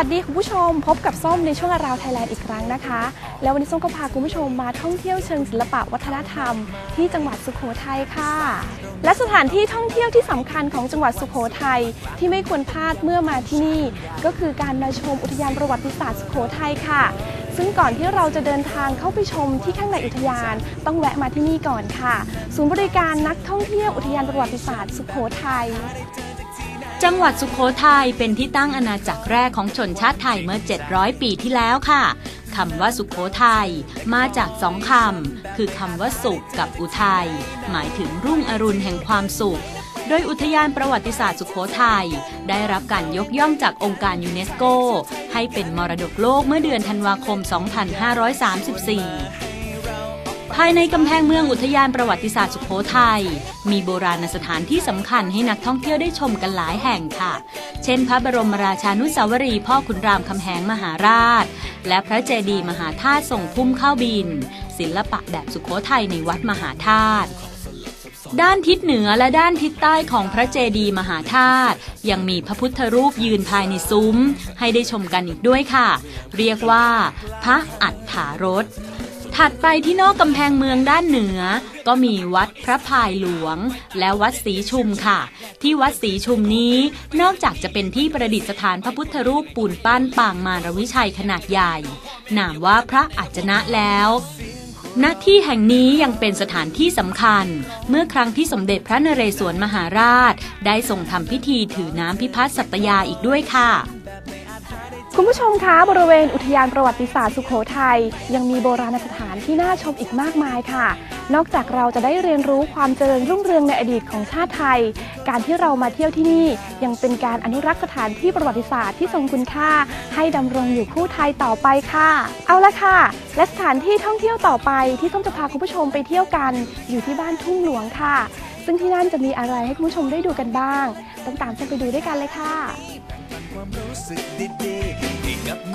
ัสดีคุณผู้ชม พบกับส้มในช่วงราวไทยแลนด์อีกครั้งนะคะ แล้ววันนี้ส้มก็พาคุณผู้ชมมาท่องเที่ยวเชิงศิลปะวัฒนธรรม ที่จังหวัดสุโขทัยค่ะ และสถานที่ท่องเที่ยวที่สำคัญของจังหวัดสุโขทัยที่ไม่ควรพลาดเมื่อมาที่นี่ ก็คือการมาชมอุทยานประวัติศาสตร์สุโขทัยค่ะ ซึ่งก่อนที่เราจะเดินทางเข้าไปชมที่ข้างในอุทยาน ต้องแวะมาที่นี่ก่อนค่ะ ศูนย์บริการนักท่องเที่ยวอุทยานประวัติศาสตร์สุโขทัย จังหวัดสุโขทัยเป็นที่ตั้งอาณาจักรแรกของชนชาติไทยเมื่อ 700 ปีที่แล้วค่ะคำว่าสุโขทัยมาจากสองคำคือคำว่าสุขกับอุทัยหมายถึงรุ่งอรุณแห่งความสุข โดยอุทยานประวัติศาสตร์สุโขทัยได้รับการยกย่องจากองค์การยูเนสโก ให้เป็นมรดกโลกเมื่อเดือนธันวาคม 2534 ภายในกำแพงเมืองอุทยานประวัติศาสตร์สุโขทัยมีโบราณสถานที่สำคัญให้นักท่องเที่ยวได้ชมกันหลายแห่งค่ะ เช่น พระบรมราชานุสาวรีย์พ่อขุนรามคำแหงมหาราช และพระเจดีย์มหาธาตุทรงพุ่มข้าวบิน ศิลปะแบบสุโขทัยในวัดมหาธาตุด้านทิศเหนือและด้านทิศใต้ของพระเจดีย์มหาธาตุยังมีพระพุทธรูปยืนภายในซุ้ม ให้ได้ชมกันอีกด้วยค่ะ เรียกว่า พระอัฏฐารถ ถัดไปที่นอกกำแพงเมืองด้านเหนือ ก็มีวัดพระพายหลวง และวัดศรีชุมค่ะ ที่วัดศรีชุมนี้ นอกจากจะเป็นที่ประดิษฐานพระพุทธรูปปูนปั้นปางมารวิชัยขนาดใหญ่ นามว่าพระอัจนะแล้วณที่แห่งนี้ยังเป็นสถานที่สำคัญ เมื่อครั้งที่สมเด็จพระนเรศวรมหาราช ได้ทรงทำพิธีถือน้ำพิพัฒน์สัตยาอีกด้วยค่ะ คุณผู้ชมคะบริเวณอุทยานประวัติศาสตร์สุขโขทัยยังมีโบราณสถานที่น่าชมอีกมากมายค่ะ นอกจากเราจะได้เรียนรู้ความเจริญรุ่งเรืองในอดีตของชาติไทย การที่เรามาเที่ยวที่นี่ยังเป็นการอนุรักษ์สถานที่ประวัติศาสตร์ที่ทรงคุณค่า ให้ดำรงอยู่คู่ไทยต่อไปค่ะ เอาละค่ะ และสถานที่ท่องเที่ยวต่อไปที่ส้มจะพาคุณผู้ชมไปเที่ยวกัน อยู่ที่บ้านทุ่งหลวงค่ะ ซึ่งที่นั่นจะมีอะไรให้คุณผู้ชมได้ดูกันบ้างต้องตามส้มไปดูด้วยกันเลยค่ะ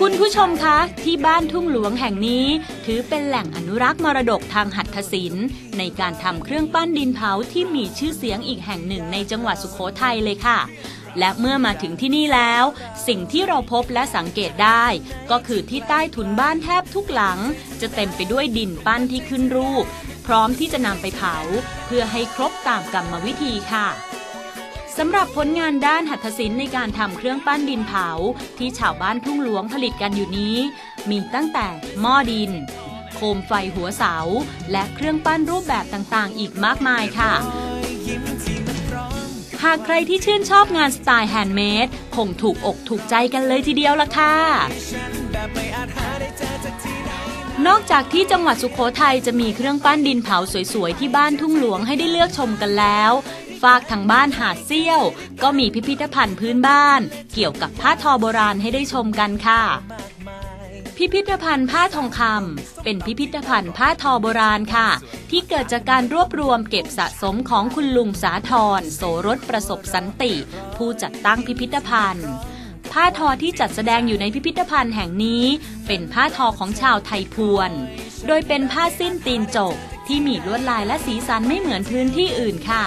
คุณผู้ชมคะ ที่บ้านทุ่งหลวงแห่งนี้ ถือเป็นแหล่งอนุรักษ์มรดกทางหัตถศิลป์ในการทำเครื่องปั้นดินเผาที่มีชื่อเสียงอีกแห่งหนึ่งในจังหวัดสุโขทัยเลยค่ะ และเมื่อมาถึงที่นี่แล้ว สิ่งที่เราพบและสังเกตได้ ก็คือที่ใต้ถุนบ้านแทบทุกหลัง จะเต็มไปด้วยดินปั้นที่ขึ้นรูป พร้อมที่จะนำไปเผา เพื่อให้ครบตามกรรมวิธีค่ะ สำหรับผลงานด้านหัตถศิลป์ในการทำเครื่องปั้นดินเผา ที่ชาวบ้านทุ่งหลวงผลิตกันอยู่นี้ มีตั้งแต่หม้อดิน โคมไฟหัวเสา และเครื่องปั้นรูปแบบต่างๆ อีกมากมายค่ะ หากใครที่ชื่นชอบงานสไตล์แฮนด์เมดคงถูกอกถูกใจกันเลยทีเดียวละค่ะนอกจากที่จังหวัดสุโขทัยจะมีเครื่องปั้นดินเผาสวยๆ ที่บ้านทุ่งหลวงให้ได้เลือกชมกันแล้ว ฝากทางบ้านหาดเซี่ยว ก็มีพิพิธภัณฑ์พื้นบ้าน เกี่ยวกับผ้าทอโบราณให้ได้ชมกันค่ะ พิพิธภัณฑ์ผ้าทองคำเป็นพิพิธภัณฑ์ผ้าทอโบราณค่ะ ที่เกิดจากการรวบรวมเก็บสะสมของคุณลุงสาธรโสรสประสบสันติ ผู้จัดตั้งพิพิธภัณฑ์ผ้าทอที่จัดแสดงอยู่ในพิพิธภัณฑ์แห่งนี้ เป็นผ้าทอของชาวไทยพวน โดยเป็นผ้าสิ้นตีนจกที่มีลวดลายและสีสันไม่เหมือนพื้นที่อื่นค่ะ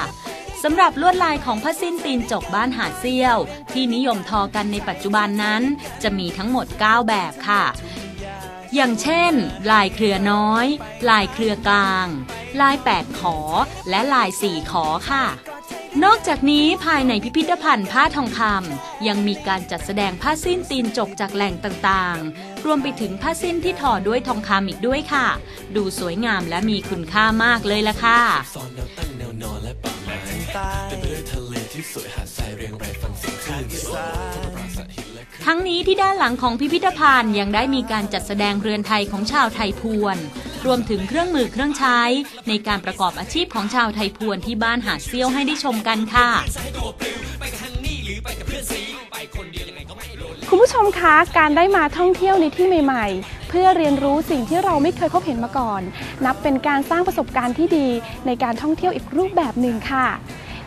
สำหรับลวดลายของผ้าสิ้นตีนจกบ้านหาดเซี่ยว ที่นิยมทอกันในปัจจุบันนั้น จะมีทั้งหมด 9 แบบค่ะ อย่างเช่น ลายเครือน้อย ลายเครือกลาง ลาย 8 ขอ และลาย 4 ขอค่ะนอกจากนี้ภายในพิพิธภัณฑ์ผ้าทองคำยังมีการจัดแสดงผ้าสิ้นตีนจกจากแหล่งต่างๆ รวมไปถึงผ้าสิ้นที่ทอด้วยทองคำอีกด้วยค่ะ ดูสวยงามและมีคุณค่ามากเลยล่ะค่ะ ทั้งนี้ที่ด้านหลังของพิพิธภัณฑ์ยังได้มีการจัดแสดงเรือนไทยของชาวไทยพวน รวมถึงเครื่องมือเครื่องใช้ ในการประกอบอาชีพของชาวไทยพวนที่บ้านหาดเซี่ยวให้ได้ชมกันค่ะ คุณผู้ชมคะการได้มาท่องเที่ยวในที่ใหม่ ๆ เพื่อเรียนรู้สิ่งที่เราไม่เคยพบเห็นมาก่อน นับเป็นการสร้างประสบการณ์ที่ดีในการท่องเที่ยวอีกรูปแบบหนึ่งค่ะ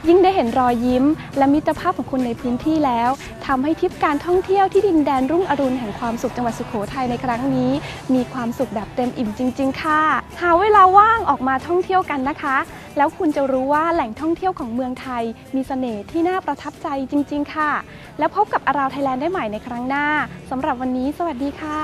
ยิ่งได้เห็นรอยยิ้ม และมิตรภาพของคุณในพื้นที่แล้วทำให้ทริปการท่องเที่ยวที่ดินแดนรุ่งอรุณแห่งความสุขจังหวัดสุโขทัยในครั้งนี้ มีความสุขแบบเต็มอิ่มจริง ๆ ค่ะ หาเวลาว่างออกมาท่องเที่ยวกันนะคะ แล้วคุณจะรู้ว่าแหล่งท่องเที่ยวของเมืองไทย มีเสน่ห์ที่น่าประทับใจจริง ๆ ค่ะ แล้วพบกับอาราวไทยแลนด์ได้ใหม่ในครั้งหน้าสำหรับวันนี้ สวัสดีค่ะ